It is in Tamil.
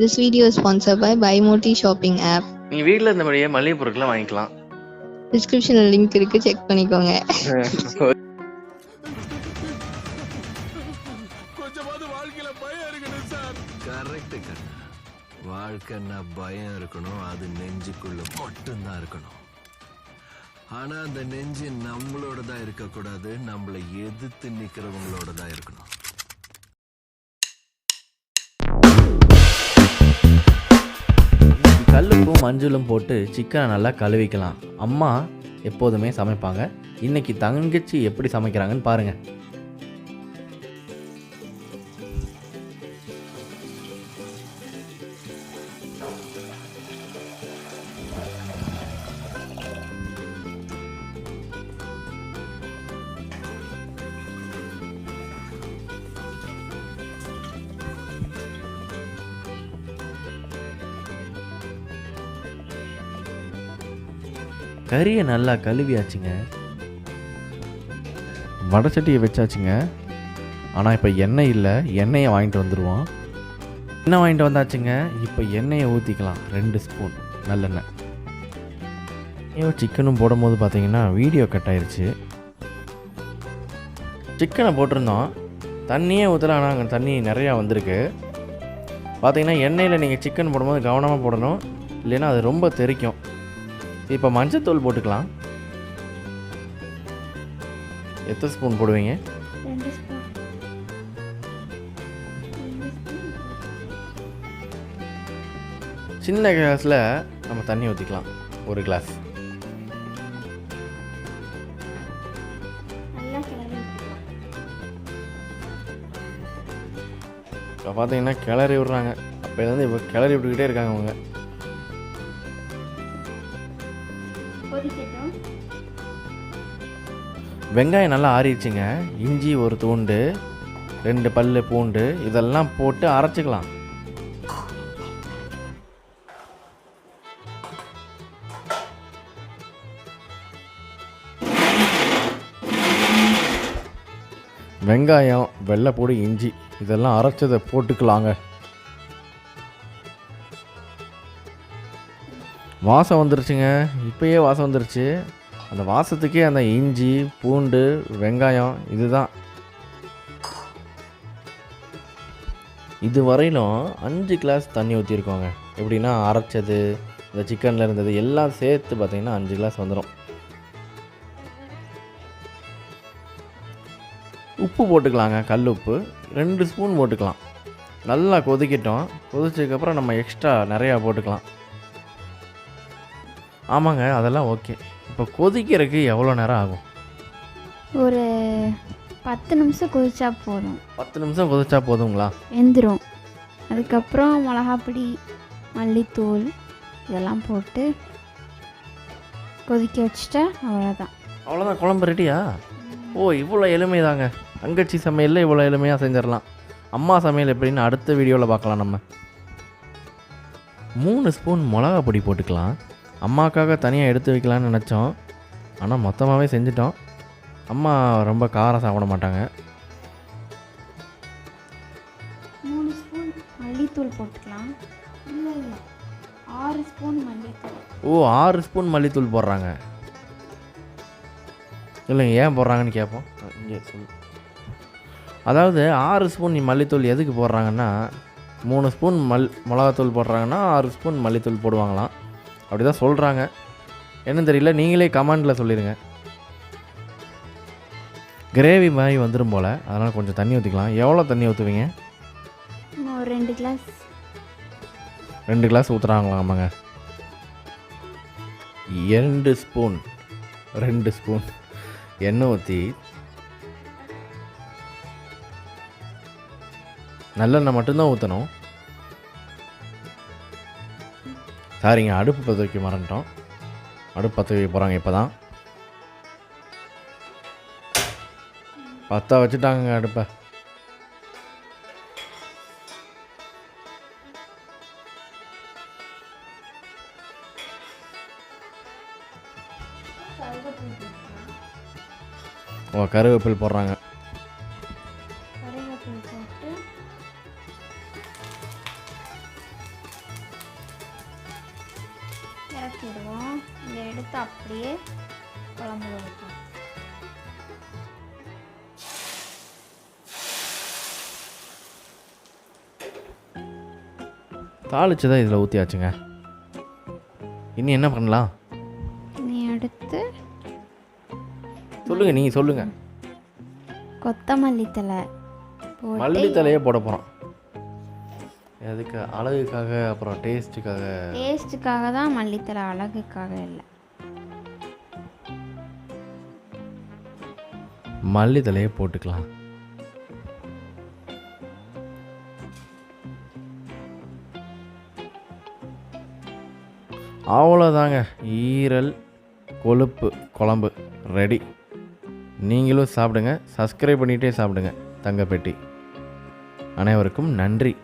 This video is sponsored by BuyMoti shopping app. நீ வீட்டில் இருந்தபடியே மளிகை பொருட்களை வாங்கிக்கலாம். டிஸ்கிரிப்ஷன்ல லிங்க் இருக்கு. செக் பண்ணிக்கோங்க. கரெக்ட் கண்ணா. வாழ்க்கைன்னா பயம் இருக்கணும். அது நெஞ்சுக்குள்ள மட்டும்தான் இருக்கணும். ஆனா அந்த நெஞ்சு நம்மளோட தான் இருக்கக்கூடாது. நம்மளை எதிர்த்து நிக்கிறவங்களோட தான் இருக்கணும். கல்லுப்பும் மஞ்சளும் போட்டு சிக்கனை நல்லா கழுவிக்கலாம். அம்மா எப்போதுமே சமைப்பாங்க. இன்னைக்கு தங்கச்சி எப்படி சமைக்கிறாங்கன்னு பாருங்க. கறியை நல்லா கழுவியாச்சுங்க. வடச்சட்டியை வச்சாச்சுங்க. ஆனால் இப்போ எண்ணெய் இல்லை. எண்ணெயை வாங்கிட்டு வந்துடுவோம் எண்ணெய் வாங்கிட்டு வந்தாச்சுங்க? இப்போ எண்ணெயை ஊற்றிக்கலாம் ரெண்டு ஸ்பூன் நல்லெண்ணெய். ஐயோ சிக்கனும் போடும்போது பார்த்தீங்கன்னா வீடியோ கட் ஆயிடுச்சு சிக்கனை போட்டிருந்தோம். தண்ணியே ஊற்றல ஆனால் அங்கே தண்ணி நிறையா வந்திருக்கு. பார்த்தீங்கன்னா எண்ணெயில் நீங்கள் சிக்கன் போடும்போது கவனமாக போடணும். இல்லைன்னா அது ரொம்ப தெறிக்கும் இப்போ மஞ்சத்தூள் போட்டுக்கலாம். எத்தனை ஸ்பூன் போடுவீங்க? சின்ன கிளாஸில் நம்ம தண்ணி ஊற்றிக்கலாம் ஒரு கிளாஸ். இப்போ பார்த்தீங்கன்னா கிளறி விட்றாங்க. அப்போலேருந்து இப்போ கிளறி விட்டுக்கிட்டே இருக்காங்க அவங்க கொதிக்கட்டும். வெங்காயம் நல்லா ஆறிடுச்சுங்க. இஞ்சி ஒரு தூண்டு ரெண்டு பல்லு பூண்டு இதெல்லாம் போட்டு அரைச்சிக்கலாம். வெங்காயம் வெள்ளைப்பூடு இஞ்சி இதெல்லாம் அரைச்சதை போட்டுக்கலாங்க. வாசம் வந்துருச்சுங்க. இப்போயே வாசம் வந்துருச்சு. அந்த வாசத்துக்கே அந்த இஞ்சி பூண்டு வெங்காயம் இதுதான். இது வரையிலும் அஞ்சு கிளாஸ் தண்ணி ஊற்றிருக்கோங்க எப்படின்னா அரைச்சது இந்த சிக்கனில் இருந்தது எல்லாம் சேர்த்து பார்த்திங்கன்னா அஞ்சு கிளாஸ் வந்துடும் உப்பு போட்டுக்கலாங்க கல் உப்பு. ரெண்டு ஸ்பூன் போட்டுக்கலாம். நல்லா கொதிக்கிட்டோம். கொதிச்சதுக்கப்புறம் நம்ம எக்ஸ்ட்ரா நிறையா போட்டுக்கலாம். ஆமாங்க அதெல்லாம் ஓகே. இப்போ கொதிக்கிறதுக்கு எவ்வளோ நேரம் ஆகும்? ஒரு பத்து நிமிஷம் கொதிச்சா போதும். பத்து நிமிஷம் கொதிச்சா போதுங்களா? வெந்துடும் அதுக்கப்புறம் மிளகாப்பொடி மல்லித்தூள் இதெல்லாம் போட்டு கொதிக்க வச்சுட்டா அவ்வளோதான். அவ்வளோதான் குழம்பு ரெடியா ஓ இவ்வளோ எளிமை தாங்க தங்கச்சி சமையலில் இவ்வளோ எளிமையாக செஞ்சிடலாம். அம்மா சமையல் எப்படின்னு அடுத்த வீடியோவில் பார்க்கலாம் நம்ம. மூணு ஸ்பூன் மிளகா பொடி போட்டுக்கலாம். அம்மாக்காக தனியாக எடுத்து வைக்கலான்னு நினச்சோம். ஆனால் மொத்தமாகவே செஞ்சிட்டோம். அம்மா ரொம்ப காரம் சாப்பிட மாட்டாங்க. மூணு ஸ்பூன் மல்லித்தூள் போட்டுக்கலாம். இல்லை இல்லை. ஆறு ஸ்பூன் மல்லித்தூள். ஓ ஆறு ஸ்பூன் மல்லித்தூள் போடுறாங்க. இல்லைங்க ஏன் போடுறாங்கன்னு கேட்போம் இங்கே சொல்லு அதாவது ஆறு ஸ்பூன் மல்லித்தூள் எதுக்கு போடுறாங்கன்னா மூணு ஸ்பூன் மல் மிளகாத்தூள் போடுறாங்கன்னா ஆறு ஸ்பூன் மல்லித்தூள் போடுவாங்களாம். அப்படி தான் சொல்கிறாங்க என்னன்னு தெரியல நீங்களே கமெண்டில் சொல்லிடுங்க கிரேவி மாதிரி வந்துடும் போல் அதனால் கொஞ்சம் தண்ணி ஊற்றிக்கலாம் எவ்வளோ தண்ணி ஊற்றுவீங்க ரெண்டு கிளாஸ் ரெண்டு கிளாஸ் ஊற்றுறாங்களா ஆமாங்க. இரண்டு ஸ்பூன் ரெண்டு ஸ்பூன் எண்ணெய் ஊற்றி நல்லெண்ணெய் மட்டும்தான் ஊற்றணும் சாரிங்க அடுப்பு பற்ற வைக்க மறந்துட்டோம். அடுப்பு பற்ற வைக்க போகிறாங்க இப்போ தான் பற்ற வச்சுட்டாங்க அடுப்பை. ஓ கருவேப்பில் போடுறாங்க. எடுத்து அப்படியே குழம்புல ஊற்றணும் தாளிச்சு தான் இதில் ஊற்றியாச்சுங்க இனி என்ன பண்ணலாம்? நீ அடுத்து சொல்லுங்கள் நீங்கள் சொல்லுங்கள் கொத்தமல்லி தழை போட்டு மல்லித்தலையே போட போகிறோம் எதுக்கு அழகுக்காக அப்புறம் டேஸ்ட்டுக்காக டேஸ்ட்டுக்காக தான் மல்லித்தழை அழகுக்காக இல்லை. மல்லித்தலையே போட்டுக்கலாம். அவ்வளோதாங்க ஈரல் கொழுப்பு குழம்பு ரெடி நீங்களும் சாப்பிடுங்க. சப்ஸ்கிரைப் பண்ணிகிட்டே சாப்பிடுங்க தங்கப்பெட்டி. அனைவருக்கும் நன்றி.